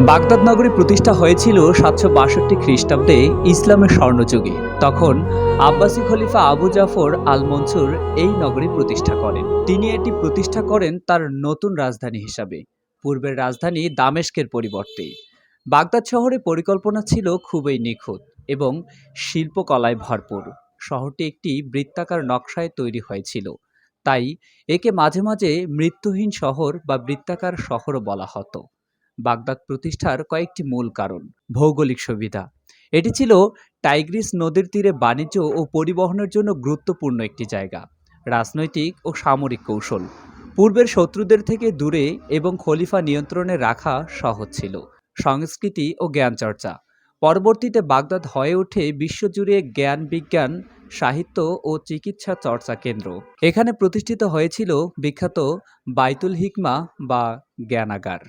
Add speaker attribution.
Speaker 1: Baghdad নগরী প্রতিষ্ঠা হয়েছিল সাতশো বাষট্টি খ্রিস্টাব্দে ইসলামের স্বর্ণযুগে। তখন আব্বাসি খলিফা আবু জাফর আল মনসুর এই নগরী প্রতিষ্ঠা করেন। তিনি এটি প্রতিষ্ঠা করেন তার নতুন রাজধানী হিসাবে। পূর্বের রাজধানী দামেস্কের পরিবর্তে। বাগদাদ শহরে পরিকল্পনা ছিল খুবই নিখুঁত এবং শিল্পকলায় ভরপুর। শহরটি একটি বৃত্তাকার নকশায় তৈরি হয়েছিল। তাই একে মাঝে মাঝে মৃত্যুহীন শহর বা বৃত্তাকার শহরও বলা হতো। বাগদাদ প্রতিষ্ঠার কয়েকটি মূল কারণ। ভৌগোলিক সুবিধা। এটি ছিল টাইগ্রিস নদীর তীরে বাণিজ্য ও পরিবহনের জন্য গুরুত্বপূর্ণ একটি জায়গা, রাজনৈতিক ও সামরিক কৌশল। পূর্বের শত্রুদের থেকে দূরে এবং খলিফা নিয়ন্ত্রণে রাখা সহজ ছিল। সংস্কৃতি ও জ্ঞান চর্চা পরবর্তীতে বাগদাদ হয়ে ওঠে বিশ্বজুড়ে জ্ঞান বিজ্ঞান, সাহিত্য ও চিকিৎসা চর্চা কেন্দ্র। এখানে প্রতিষ্ঠিত হয়েছিল বিখ্যাত বাইতুল হিকমা বা জ্ঞানাগার।